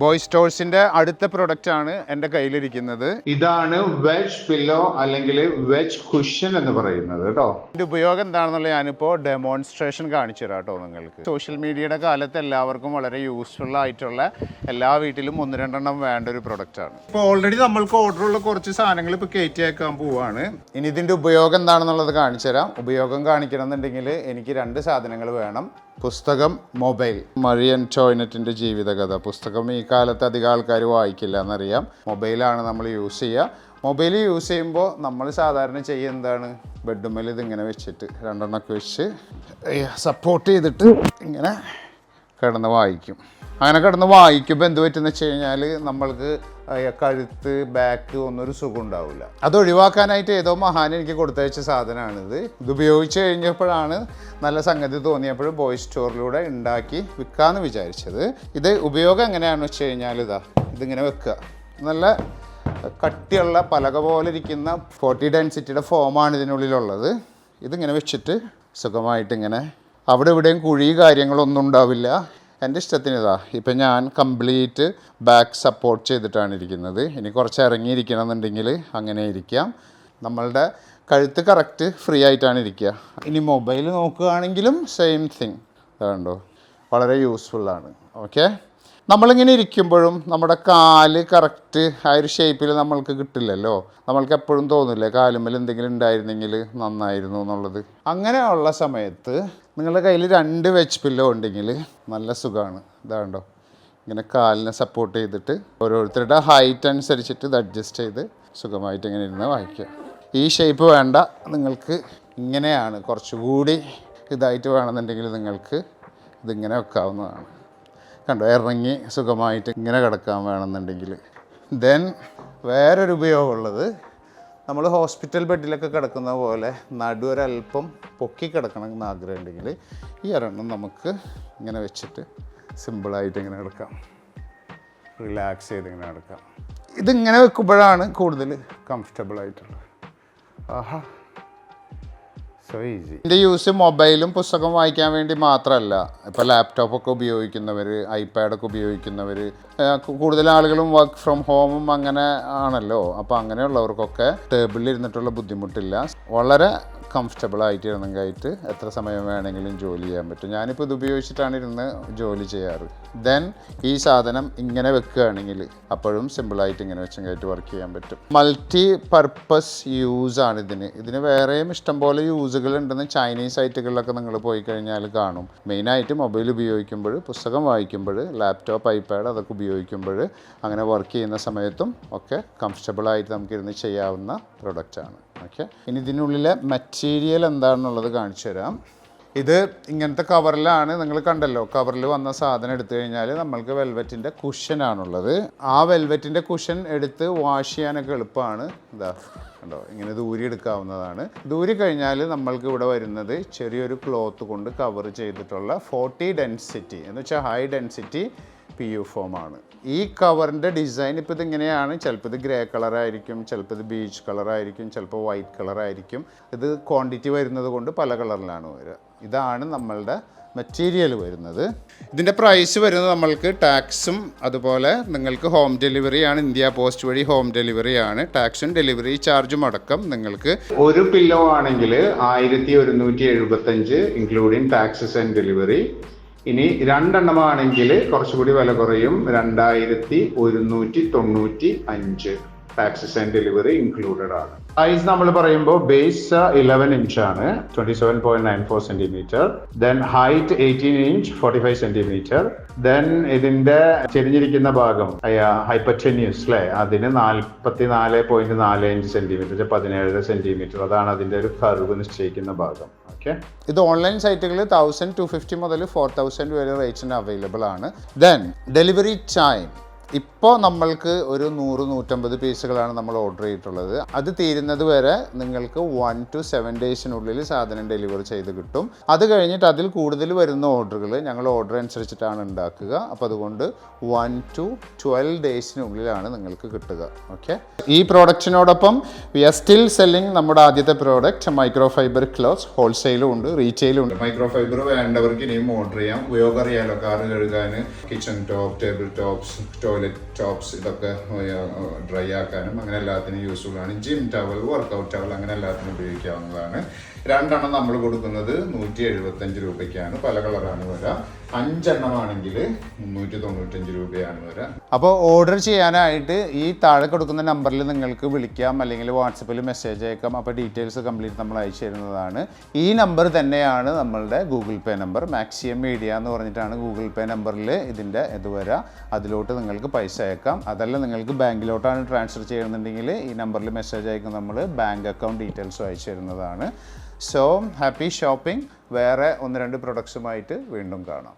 Boy സ്റ്റോഴ്സിന്റെ അടുത്ത product ആണ് എന്റെ കയ്യിലിരിക്കുന്നത്. ഇതാണ് വെജ് പില്ലോ അല്ലെങ്കിൽ വെജ് കുഷൻ എന്ന് പറയുന്നത് കേട്ടോ. ഇതിന്റെ ഉപയോഗം എന്താണെന്നുള്ള ഞാനിപ്പോൾ ഡെമോൺസ്ട്രേഷൻ കാണിച്ചു തരാം കേട്ടോ നിങ്ങൾക്ക്. സോഷ്യൽ മീഡിയയുടെ കാലത്ത് എല്ലാവർക്കും വളരെ യൂസ്ഫുൾ ആയിട്ടുള്ള എല്ലാ വീട്ടിലും ഒന്ന് രണ്ടെണ്ണം വേണ്ട ഒരു പ്രൊഡക്റ്റ് ആണ്. ഇപ്പോൾ ഓൾറെഡി നമ്മൾക്ക് ഓർഡർ ഉള്ള കുറച്ച് സാധനങ്ങൾ ഇപ്പൊ കയറ്റി അയക്കാൻ പോവാണ്. ഇനി ഇതിന്റെ ഉപയോഗം എന്താണെന്നുള്ളത് കാണിച്ചു തരാം. ഉപയോഗം കാണിക്കണം എന്നുണ്ടെങ്കിൽ എനിക്ക് രണ്ട് സാധനങ്ങൾ വേണം. പുസ്തകം മൊബൈൽ. മറിയൻ ടോയ്നറ്റിന്റെ ജീവിതകഥ. പുസ്തകം ഈ കാലത്ത് അധികം ആൾക്കാർ വായിക്കില്ല എന്നറിയാം മൊബൈലാണ് നമ്മൾ യൂസ് ചെയ്യുക. മൊബൈൽ യൂസ് ചെയ്യുമ്പോൾ നമ്മൾ സാധാരണ ചെയ്യുക എന്താണ്? ഇതിങ്ങനെ വെച്ചിട്ട് രണ്ടെണ്ണമൊക്കെ വെച്ച് സപ്പോർട്ട് ചെയ്തിട്ട് ഇങ്ങനെ കിടന്ന് വായിക്കും. അങ്ങനെ കിടന്ന് വായിക്കുമ്പോൾ എന്ത് പറ്റുമെന്ന് വെച്ച് കഴിഞ്ഞാൽ നമ്മൾക്ക് കഴുത്ത് ബാക്ക് ഒന്നൊരു സുഖം ഉണ്ടാവില്ല അത് ഒഴിവാക്കാനായിട്ട് ഏതോ മഹാൻ എനിക്ക് കൊടുത്തയച്ച സാധനമാണിത് ഇത്. ഉപയോഗിച്ച് കഴിഞ്ഞപ്പോഴാണ് നല്ല സംഗതി തോന്നിയപ്പോൾ ബോയ് സ്റ്റോറിലൂടെ ഉണ്ടാക്കി വിൽക്കാമെന്ന് വിചാരിച്ചത്. ഇത് ഉപയോഗം എങ്ങനെയാണെന്ന് വെച്ച് കഴിഞ്ഞാൽ ഇതാ ഇതിങ്ങനെ വെക്കുക. നല്ല കട്ടിയുള്ള പലക പോലെ ഇരിക്കുന്ന ഫോർട്ടി ഡെൻസിറ്റിയുടെ ഫോമാണ് ഇതിനുള്ളിലുള്ളത്. ഇതിങ്ങനെ വെച്ചിട്ട് സുഖമായിട്ടിങ്ങനെ അവിടെ ഇവിടെയും കുഴി കാര്യങ്ങളൊന്നും ഉണ്ടാവില്ല. എന്റെ ഇഷ്ടത്തിന് ഇതാ ഇപ്പം ഞാൻ കംപ്ലീറ്റ് ബാക്ക് സപ്പോർട്ട് ചെയ്തിട്ടാണ് ഇരിക്കുന്നത്. ഇനി കുറച്ച് ഇറങ്ങിയിരിക്കണം എന്നുണ്ടെങ്കിൽ അങ്ങനെ ഇരിക്കാം. നമ്മളുടെ കഴുത്ത് കറക്റ്റ് ഫ്രീ ആയിട്ടാണ് ഇരിക്കുക. ഇനി മൊബൈൽ നോക്കുകയാണെങ്കിലും സെയിം തിങ് അതുകൊണ്ടോ വളരെ യൂസ്ഫുള്ളാണ് ഓക്കെ നമ്മളിങ്ങനെ ഇരിക്കുമ്പോഴും നമ്മുടെ കാൽ കറക്റ്റ് ആ ഒരു ഷേപ്പിൽ നമ്മൾക്ക് കിട്ടില്ലല്ലോ. നമ്മൾക്ക് എപ്പോഴും തോന്നില്ലേ കാലുമ്മൽ എന്തെങ്കിലും ഉണ്ടായിരുന്നെങ്കിൽ നന്നായിരുന്നു എന്നുള്ളത്. അങ്ങനെയുള്ള സമയത്ത് നിങ്ങളുടെ കയ്യിൽ രണ്ട് വെച്ച് പില്ലോ ഉണ്ടെങ്കിൽ നല്ല സുഖമാണ്. ഇതാണ്ടോ. ഇങ്ങനെ കാലിനെ സപ്പോർട്ട് ചെയ്തിട്ട് ഓരോരുത്തരുടെ ഹൈറ്റ് അനുസരിച്ചിട്ട് ഇത് അഡ്ജസ്റ്റ് ചെയ്ത് സുഖമായിട്ട് ഇങ്ങനെ ഇരുന്ന് വായിക്കുക. ഈ ഷേപ്പ് വേണ്ട. നിങ്ങൾക്ക് ഇങ്ങനെയാണ്. കുറച്ചുകൂടി ഇതായിട്ട് വേണമെന്നുണ്ടെങ്കിൽ നിങ്ങൾക്ക് ഇതിങ്ങനെ വെക്കാവുന്നതാണ്. കണ്ടോ ഇറങ്ങി സുഖമായിട്ട് ഇങ്ങനെ കിടക്കാൻ വേണമെന്നുണ്ടെങ്കിൽ. ദെൻ വേറൊരു ഉപയോഗമുള്ളത് നമ്മൾ ഹോസ്പിറ്റൽ ബെഡിലൊക്കെ കിടക്കുന്ന പോലെ നടുവൊരല്പം പൊക്കി കിടക്കണം എന്ന് ആഗ്രഹമുണ്ടെങ്കിൽ ഈ ഒരെണ്ണം നമുക്ക് ഇങ്ങനെ വെച്ചിട്ട് സിമ്പിളായിട്ട് ഇങ്ങനെ എടുക്കാം. റിലാക്സ് ചെയ്ത് ഇങ്ങനെ എടുക്കാം. ഇതിങ്ങനെ വെക്കുമ്പോഴാണ് കൂടുതൽ കംഫർട്ടബിൾ ആയിട്ടുള്ളത് ആഹാ. സോ ഈസി ഇതിന്റെ യൂസ് മൊബൈലും പുസ്തകം വായിക്കാൻ വേണ്ടി മാത്രമല്ല. ഇപ്പോൾ ലാപ്ടോപ്പൊക്കെ ഉപയോഗിക്കുന്നവർ ഐപാഡൊക്കെ ഉപയോഗിക്കുന്നവർ കൂടുതൽ ആളുകളും വർക്ക് ഫ്രം ഹോമും അങ്ങനെ ആണല്ലോ. അപ്പോൾ അങ്ങനെയുള്ളവർക്കൊക്കെ ടേബിളിൽ ഇരുന്നിട്ടുള്ള ബുദ്ധിമുട്ടില്ല. വളരെ കംഫർട്ടബിൾ ആയിട്ട് ഇരുന്നെങ്കിലായിട്ട് എത്ര സമയം വേണമെങ്കിലും ജോലി ചെയ്യാൻ പറ്റും. ഞാനിപ്പോൾ ഇത് ഉപയോഗിച്ചിട്ടാണ് ഇരുന്ന് ജോലി ചെയ്യാറ്. ദെൻ ഈ സാധനം ഇങ്ങനെ വെക്കുകയാണെങ്കിൽ അപ്പോഴും സിമ്പിളായിട്ട് ഇങ്ങനെ വെച്ചെങ്കിലായിട്ട് വർക്ക് ചെയ്യാൻ പറ്റും. മൾട്ടി പർപ്പസ് യൂസ് ആണ് ഇതിന്. ഇതിന് വേറെയും ഇഷ്ടംപോലെ യൂസുകൾ ഉണ്ടെന്ന് ചൈനീസ് സൈറ്റുകളിലൊക്കെ നിങ്ങൾ പോയി കഴിഞ്ഞാൽ കാണും. മെയിനായിട്ട് മൊബൈൽ ഉപയോഗിക്കുമ്പോൾ പുസ്തകം വായിക്കുമ്പോൾ ലാപ്ടോപ്പ് ഐപാഡ് അതൊക്കെ ഉപയോഗിക്കുമ്പോൾ അങ്ങനെ വർക്ക് ചെയ്യുന്ന സമയത്തും ഒക്കെ കംഫർട്ടബിളായിട്ട് നമുക്കിരുന്ന് ചെയ്യാവുന്ന പ്രൊഡക്റ്റാണ് ഓക്കെ ഇനി ഇതിനുള്ളിലെ മെറ്റീരിയൽ എന്താണെന്നുള്ളത് കാണിച്ചു തരാം. ഇത് ഇങ്ങനത്തെ കവറിലാണ് നിങ്ങൾ കണ്ടല്ലോ. കവറിൽ വന്ന സാധനം എടുത്തു കഴിഞ്ഞാൽ നമ്മൾക്ക് വെൽവെറ്റിന്റെ കുഷനാണുള്ളത് ആ വെൽവെറ്റിന്റെ കുഷൻ എടുത്ത് വാഷ് ചെയ്യാനൊക്കെ എളുപ്പമാണ്. ഇതാ കണ്ടോ? ഇങ്ങനെ ദൂരി എടുക്കാവുന്നതാണ്. ദൂരി കഴിഞ്ഞാൽ നമ്മൾക്ക് ഇവിടെ വരുന്നത് ചെറിയൊരു ക്ലോത്ത് കൊണ്ട് കവർ ചെയ്തിട്ടുള്ള ഫോർട്ടി ഡെൻസിറ്റി എന്ന് വെച്ചാൽ ഹൈ ഡെൻസിറ്റി പി യു ഫോമാണ് ഈ കവറിന്റെ ഡിസൈൻ ഇപ്പോൾ ഇതിങ്ങനെയാണ് ചിലപ്പോൾ ഇത് ഗ്രേ കളറായിരിക്കും ചിലപ്പോൾ ഇത് ബീച്ച് കളറായിരിക്കും ചിലപ്പോൾ വൈറ്റ് കളറായിരിക്കും ഇത് ക്വാണ്ടിറ്റി വരുന്നത് കൊണ്ട് പല കളറിലാണ് വരിക. ഇതാണ് നമ്മളുടെ മെറ്റീരിയൽ വരുന്നത്. ഇതിന്റെ പ്രൈസ് വരുന്നത് നമ്മൾക്ക് ടാക്സും അതുപോലെ നിങ്ങൾക്ക് ഹോം ഡെലിവറിയാണ് ഇന്ത്യ പോസ്റ്റ് വഴി ഹോം ഡെലിവറിയാണ് ടാക്സും ഡെലിവറി ചാർജും അടക്കം നിങ്ങൾക്ക് ഒരു പില്ലോ ആണെങ്കിൽ ആയിരത്തി ഒരുന്നൂറ്റി എഴുപത്തഞ്ച് ഇൻക്ലൂഡിങ് ടാക്സസ് ആൻഡ് ഡെലിവറി ഇനി രണ്ടെണ്ണമാണെങ്കിൽ കുറച്ചുകൂടി വില കുറയും. രണ്ടായിരത്തി ഒരുന്നൂറ്റി തൊണ്ണൂറ്റി അഞ്ച് ടാക്സസ് ആൻഡ് ഡെലിവറി ഇൻക്ലൂഡഡ് ആണ്. സൈസ് നമ്മൾ പറയുമ്പോൾ ബേസ് ഇലവൻ ഇഞ്ച് ആണ്. Twenty seven point nine four centimetre then height eighteen inch forty five centimetre then ഇതിന്റെ ചെരിഞ്ഞിരിക്കുന്ന ഭാഗം ഹൈപ്പറ്റന്യൂസ് അല്ലേ? അതിന് നാൽപ്പത്തി നാല് പോയിന്റ് നാല് അഞ്ച് സെന്റിമീറ്റർ പതിനേഴ് സെന്റിമീറ്റർ അതാണ് അതിന്റെ ഒരു കർവ് നിശ്ചയിക്കുന്ന ഭാഗം. ഇത് ഓൺലൈൻ സൈറ്റുകളിൽ തൗസൻഡ് ടു ഫിഫ്റ്റി മുതൽ ഫോർ തൗസൻഡ് വരെ റേറ്റ്സിന് അവൈലബിൾ ആണ്. ദെൻ ഡെലിവറി ടൈം ഇപ്പോൾ നമ്മൾക്ക് ഒരു നൂറ് നൂറ്റമ്പത് പീസുകളാണ് നമ്മൾ ഓർഡർ ചെയ്തിട്ടുള്ളത്. അത് തീരുന്നത് വരെ നിങ്ങൾക്ക് വൺ ടു സെവൻ ഡേയ്സിനുള്ളിൽ സാധനം ഡെലിവർ ചെയ്ത് കിട്ടും. അത് കഴിഞ്ഞിട്ട് അതിൽ കൂടുതൽ വരുന്ന ഓർഡറുകൾ ഞങ്ങൾ ഓർഡർ അനുസരിച്ചിട്ടാണ് ഉണ്ടാക്കുക. അപ്പോൾ അതുകൊണ്ട് വൺ ടു ട്വൽവ് ഡേയ്സിനുള്ളിലാണ് നിങ്ങൾക്ക് കിട്ടുക. ഓക്കെ ഈ പ്രോഡക്റ്റിനോടൊപ്പം വി ആർ സ്റ്റിൽ സെല്ലിംഗ് നമ്മുടെ ആദ്യത്തെ പ്രോഡക്റ്റ് മൈക്രോ ഫൈബർ ക്ലോത്ത്സ് ഹോൾസെയിലും ഉണ്ട് റീറ്റെയിലും ഉണ്ട്. മൈക്രോ ഫൈബർ വേണ്ടവർക്ക് ഇനിയും ഓർഡർ ചെയ്യാം. ഉപയോഗം അറിയാലോ കാറ് കഴുകാൻ kitchen top table tops toilet tops ഇതൊക്കെ ഡ്രൈ ആക്കാനും അങ്ങനെ എല്ലാത്തിനും യൂസ്ഫുൾ ആണ്. ജിം ടവൽ വർക്കൗട്ട് ടവൽ അങ്ങനെ എല്ലാത്തിനും ഉപയോഗിക്കാവുന്നതാണ്. രണ്ടെണ്ണം നമ്മൾ കൊടുക്കുന്നത് നൂറ്റി എഴുപത്തഞ്ച് രൂപയ്ക്കാണ്. പല കളറാണ് വരിക അഞ്ചെണ്ണമാണെങ്കിൽ മുന്നൂറ്റി തൊണ്ണൂറ്റഞ്ച് രൂപയാണ് വരിക അപ്പോൾ ഓർഡർ ചെയ്യാനായിട്ട് ഈ താഴെ കൊടുക്കുന്ന നമ്പറിൽ നിങ്ങൾക്ക് വിളിക്കാം അല്ലെങ്കിൽ വാട്സപ്പിൽ മെസ്സേജ് അയക്കാം. അപ്പോൾ ഡീറ്റെയിൽസ് കംപ്ലീറ്റ് നമ്മൾ അയച്ചു തരുന്നതാണ്. ഈ നമ്പർ തന്നെയാണ് നമ്മളുടെ ഗൂഗിൾ പേ നമ്പർ. മാക്സിയം മീഡിയ എന്ന് പറഞ്ഞിട്ടാണ് ഗൂഗിൾ പേ നമ്പറിൽ ഇതിന്റെ ഇത് വരിക അതിലോട്ട് നിങ്ങൾക്ക് പൈസ അയക്കാം. അതല്ല നിങ്ങൾക്ക് ബാങ്കിലോട്ടാണ് ട്രാൻസ്ഫർ ചെയ്യുന്നുണ്ടെങ്കിൽ ഈ നമ്പറിൽ മെസ്സേജ് അയക്കും നമ്മൾ ബാങ്ക് അക്കൗണ്ട് ഡീറ്റെയിൽസും അയച്ചു തരുന്നതാണ്. സോ ഹാപ്പി ഷോപ്പിംഗ് വേറെ ഒന്ന് രണ്ട് പ്രൊഡക്ട്സുമായിട്ട് വീണ്ടും കാണാം.